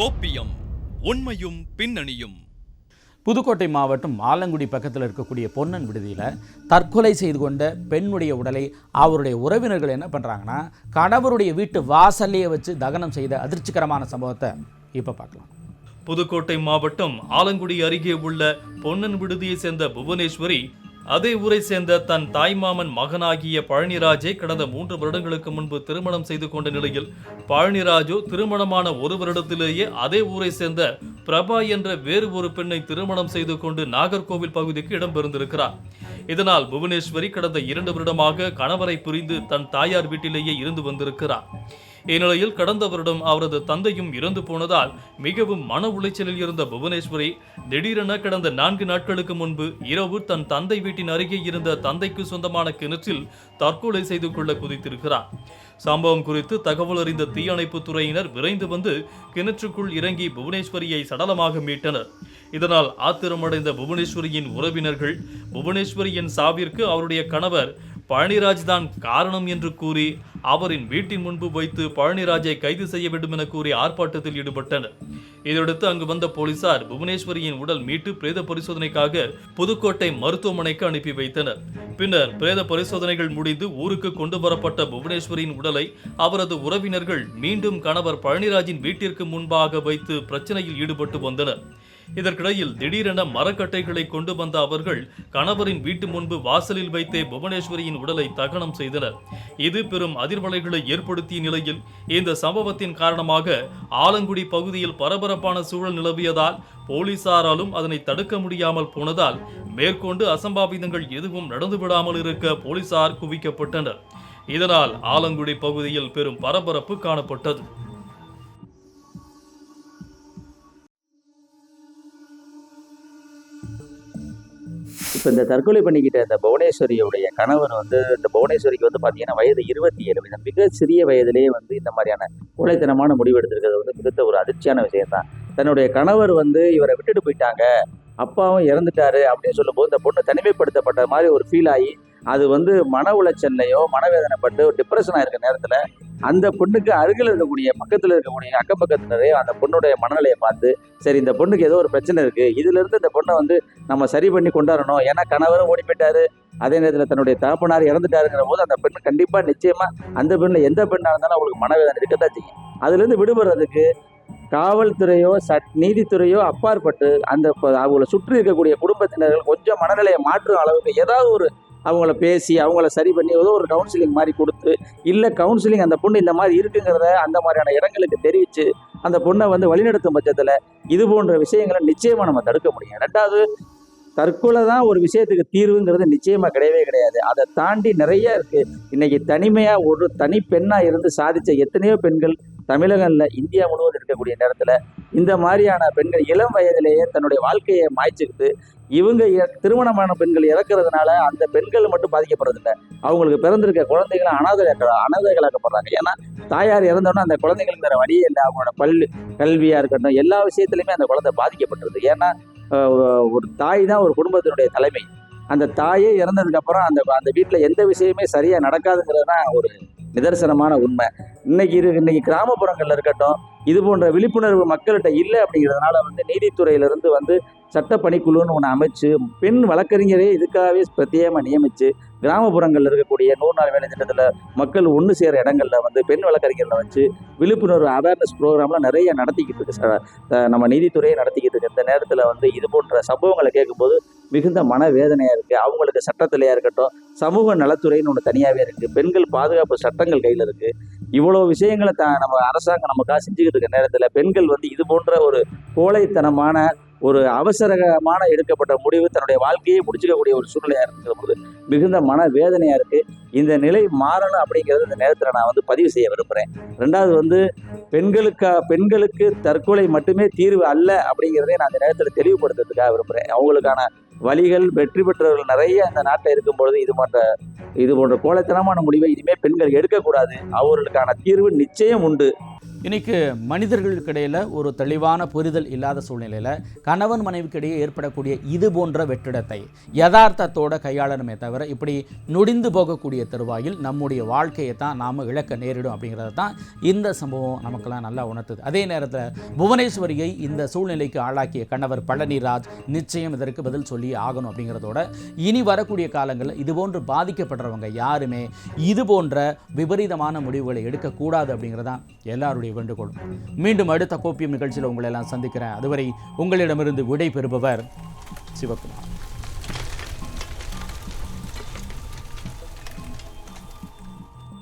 கோப்பியம் உண்மையும் பின்னணியும். புதுக்கோட்டை மாவட்டம் ஆலங்குடி பக்கத்தில் இருக்கக்கூடிய பொன்னன் விடுதியில் தற்கொலை செய்து கொண்ட பெண்ணுடைய உடலை அவருடைய உறவினர்கள் என்ன பண்ணுறாங்கன்னா கணவருடைய வீட்டு வாசல்லையே வச்சு தகனம் செய்த அதிர்ச்சிகரமான சம்பவத்தை இப்போ பார்க்கலாம். புதுக்கோட்டை மாவட்டம் ஆலங்குடி அருகே உள்ள பொன்னன் விடுதியை சேர்ந்த புவனேஸ்வரி அதே ஊரை சேர்ந்த தன் தாய்மாமன் மகனாகிய பழனிராஜை கடந்த மூன்று வருடங்களுக்கு முன்பு திருமணம் செய்து கொண்ட நிலையில் பழனிராஜு திருமணமான ஒரு வருடத்திலேயே அதே ஊரை சேர்ந்த பிரபா என்ற வேறு ஒரு பெண்ணை திருமணம் செய்து கொண்டு நாகர்கோவில் பகுதிக்கு இடம்பெயர்ந்திருக்கிறார். இதனால் புவனேஸ்வரி கடந்த இரண்டு வருடமாக கணவரை புரிந்து தன் தாயார் வீட்டிலேயே இருந்து வந்திருக்கிறார். இந்நிலையில் கடந்த வருடம் அவரது தந்தையும் இறந்து போனதால் மிகவும் மன உளைச்சலில் இருந்த புவனேஸ்வரி திடீரென கடந்த நான்கு நாட்களுக்கு முன்பு இரவு தன் தந்தை வீட்டின் அருகே இருந்த தந்தைக்கு சொந்தமான கிணற்றில் தற்கொலை செய்து கொள்ள குதித்திருக்கிறார். சம்பவம் குறித்து தகவல் அறிந்த தீயணைப்புத் துறையினர் விரைந்து வந்து கிணற்றுக்குள் இறங்கி புவனேஸ்வரியை சடலமாக மீட்டனர். இதனால் ஆத்திரமடைந்த புவனேஸ்வரியின் உறவினர்கள் புவனேஸ்வரியின் சாவிற்கு அவருடைய கணவர் பழனிராஜ் தான் காரணம் என்று கூறி அவரின் வீட்டின் முன்பு வைத்து பழனிராஜை கைது செய்ய வேண்டும் என கூறி ஆர்ப்பாட்டத்தில் ஈடுபட்டனர். இதையடுத்து அங்கு வந்த போலீசார் புவனேஸ்வரியின் உடல் மீட்டு பிரேத பரிசோதனைக்காக புதுக்கோட்டை மருத்துவமனைக்கு அனுப்பி வைத்தனர். பின்னர் பிரேத பரிசோதனைகள் முடிந்து ஊருக்கு கொண்டு வரப்பட்ட புவனேஸ்வரியின் உடலை அவரது உறவினர்கள் மீண்டும் கணவர் பழனிராஜின் வீட்டிற்கு முன்பாக வைத்து பிரச்சனையில் ஈடுபட்டு வந்தனர். இதற்கிடையில் திடீரென மரக்கட்டைகளை கொண்டு வந்த அவர்கள் கணவரின் வீட்டு முன்பு வாசலில் வைத்தே புவனேஸ்வரியின் உடலை தகனம் செய்தனர். இது பெரும் அதிர்வலைகளை ஏற்படுத்திய நிலையில் இந்த சம்பவத்தின் காரணமாக ஆலங்குடி பகுதியில் பரபரப்பான சூழல் நிலவியதால் போலீசாராலும் அதனை தடுக்க முடியாமல் போனதால் மேற்கொண்டு அசம்பாவிதங்கள் எதுவும் நடந்துவிடாமல் இருக்க போலீசார் குவிக்கப்பட்டனர். இதனால் ஆலங்குடி பகுதியில் பெரும் பரபரப்பு காணப்பட்டது. இப்போ இந்த தற்கொலை பண்ணிக்கிட்ட இந்த புவனேஸ்வரியுடைய கணவர் வந்து இந்த புவனேஸ்வரிக்கு வந்து பார்த்தீங்கன்னா வயது இருபத்தி ஏழு இந்த மிக சிறிய வயதிலேயே வந்து இந்த மாதிரியான கொலைத்தனமான முடிவு எடுத்திருக்கிறது வந்து மிகுந்த ஒரு அதிர்ச்சியான விஷயம்தான். தன்னுடைய கணவர் வந்து இவரை விட்டுட்டு போயிட்டாங்க. அப்பாவும் இறந்துட்டாரு அப்படின்னு சொல்லும்போது இந்த பொண்ணு தனிமைப்படுத்தப்பட்ட மாதிரி ஒரு ஃபீல் ஆகி அது வந்து மன உளைச்சல்லையோ மனவேதனைப்பட்டு டிப்ரெஷன் ஆயிருக்க நேரத்தில் அந்த பொண்ணுக்கு அருகில் இருக்கக்கூடிய பக்கத்தில் இருக்கக்கூடிய அக்கம் பக்கத்தினரே அந்த பொண்ணுடைய மனநிலையை பார்த்து சரி இந்த பொண்ணுக்கு ஏதோ ஒரு பிரச்சனை இருக்கு. இதுல இருந்து இந்த பொண்ணை வந்து நம்ம சரி பண்ணி கொண்டாடணும். ஏன்னா கணவரும் ஓடி போயிட்டாரு. அதே நேரத்தில் தன்னுடைய தகப்பனார் இறந்துட்டாருங்கிற போது அந்த பெண் கண்டிப்பாக நிச்சயமாக அந்த பெண்ணில் எந்த பெண்ணாக இருந்தாலும் அவங்களுக்கு மனவேதனை இருக்கத்தான் செய்யும். அதுலேருந்து விடுபடுறதுக்கு காவல்துறையோ சட் நீதித்துறையோ அப்பாற்பட்டு அந்த அவங்களை அவங்கள சுற்றி இருக்கக்கூடிய குடும்பத்தினர்கள் கொஞ்சம் மனநிலையை மாற்றும் அளவுக்கு ஏதாவது ஒரு அவங்கள பேசி அவங்கள சரி பண்ணி ஏதோ ஒரு கவுன்சிலிங் மாதிரி கொடுத்து இல்லை கவுன்சிலிங் அந்த பொண்ணு இந்த மாதிரி இருக்குங்கிறத அந்த மாதிரியான இடங்களுக்கு தெரிவித்து அந்த பொண்ணை வந்து வழிநடத்தும் பட்சத்தில் இது போன்ற விஷயங்களை நிச்சயமாக நம்ம தடுக்க முடியும். ரெண்டாவது தற்கொலை தான் ஒரு விஷயத்துக்கு தீர்வுங்கிறது நிச்சயமாக கிடையவே கிடையாது. அதை தாண்டி நிறைய இருக்கு. இன்னைக்கு தனிமையாக ஒரு தனி பெண்ணாக இருந்து சாதிச்ச எத்தனையோ பெண்கள் தமிழகம்ல இந்தியா முழுவதும் இருக்கக்கூடிய நேரத்தில் இந்த மாதிரியான பெண்கள் இளம் வயதிலேயே தன்னுடைய வாழ்க்கையை மாய்ச்சிக்கிட்டு இவங்க திருமணமான பெண்கள் இறக்குறதுனால அந்த பெண்கள் மட்டும் பாதிக்கப்படுறதில்ல. அவங்களுக்கு பிறந்திருக்க குழந்தைகளை அனாதைகள் அனாதைகளாக்கப்படுறாங்க. ஏன்னா தாயார் இறந்தோன்னா அந்த குழந்தைங்களுக்கு வேற வழியே இல்லை. அவங்களோட பள்ளி கல்வியாக இருக்கட்டும் எல்லா விஷயத்துலையுமே அந்த குழந்தை பாதிக்கப்பட்டுருது. ஏன்னா ஒரு தாய் தான் ஒரு குடும்பத்தினுடைய தலைமை. அந்த தாயே இறந்ததுக்கப்புறம் அந்த அந்த வீட்டில் எந்த விஷயமே சரியாக நடக்காதுங்கிறது தான் ஒரு நிதர்சனமான உண்மை. இன்னைக்கு இரு இன்னைக்கு கிராமப்புறங்கள்ல இருக்கட்டும் இது போன்ற விழிப்புணர்வு மக்கள்கிட்ட இல்லை அப்படிங்கிறதுனால வந்து நீதித்துறையிலிருந்து வந்து சட்ட பணிக்குழுன்னு ஒன்று அமைச்சு பெண் வழக்கறிஞரே இதுக்காகவே பிரத்யேகமாக நியமித்து கிராமப்புறங்களில் இருக்கக்கூடிய நூறு நாள் வேலை திட்டத்தில் மக்கள் ஒன்று சேர இடங்களில் வந்து பெண் வழக்கறிஞர்களை வச்சு விழிப்புணர்வு அவேர்னஸ் ப்ரோக்ராம்லாம் நிறைய நடத்திக்கிட்டு இருக்கு சார். நம்ம நீதித்துறையை நடத்திக்கிட்டு இருக்கு. இந்த நேரத்தில் வந்து இது போன்ற சம்பவங்களை கேட்கும்போது மிகுந்த மனவேதனையாக இருக்குது அவங்களுக்கு சட்டத்திலையாக இருக்கட்டும் சமூக நலத்துறைன்னு ஒன்று தனியாகவே இருக்குது பெண்கள் பாதுகாப்பு சட்டங்கள் கையில் இருக்குது இவ்வளோ விஷயங்களை த நம்ம அரசாங்கம் நமக்காக செஞ்சுக்கிட்டு இருக்க நேரத்தில் பெண்கள் வந்து இது போன்ற ஒரு கோழைத்தனமான ஒரு அவசரமான எடுக்கப்பட்ட முடிவு தன்னுடைய வாழ்க்கையை முடிச்சுக்கக்கூடிய ஒரு சூழ்நிலையாக இருக்கிற போது மிகுந்த மன வேதனையாக இருக்குது இந்த நிலை மாறணும் அப்படிங்கிறது இந்த நேரத்தில் நான் வந்து பதிவு செய்ய விரும்புகிறேன் ரெண்டாவது வந்து பெண்களுக்கா பெண்களுக்கு தற்கொலை மட்டுமே தீர்வு அல்ல அப்படிங்கிறதே நான் இந்த நேரத்தில் தெளிவுபடுத்துறதுக்காக விரும்புகிறேன் அவங்களுக்கான வழிகள் வெற்றி பெற்றவர்கள் நிறைய இந்த நாட்டில் இருக்கும் பொழுது இது போன்ற இது போன்ற கோலத்தனமான முடிவை இனிமேல் பெண்கள் எடுக்கக்கூடாது. அவர்களுக்கான தீர்வு நிச்சயம் உண்டு. இன்றைக்கு மனிதர்களுக்கிடையில் ஒரு தெளிவான புரிதல் இல்லாத சூழ்நிலையில் கணவன் மனைவிக்கிடையே ஏற்படக்கூடிய இது போன்ற வெற்றிடத்தை யதார்த்தத்தோட கையாளணுமே தவிர இப்படி நொடிந்து போகக்கூடிய தருவாயில் நம்முடைய வாழ்க்கையை தான் நாம் இழக்க நேரிடும் அப்படிங்கிறத தான் இந்த சம்பவம் நமக்கெல்லாம் நல்லா உணர்த்துது. அதே நேரத்தில் புவனேஸ்வரியை இந்த சூழ்நிலைக்கு ஆளாக்கிய கணவர் பழனிராஜ் நிச்சயம் இதற்கு பதில் சொல்லி ஆகணும் அப்படிங்கிறதோட இனி வரக்கூடிய காலங்களில் இதுபோன்று பாதிக்கப்படுறவங்க யாருமே இது போன்ற விபரீதமான முடிவுகளை எடுக்கக்கூடாது அப்படிங்கிறதான் எல்லாருடைய வேண்டுகோள். மீண்டும் அடுத்த கோப்பியம் நிகழ்ச்சியில் உங்களை எல்லாம் சந்திக்கிறேன். அதுவரை உங்களிடமிருந்து விடை பெறுபவர் சிவகுமார்.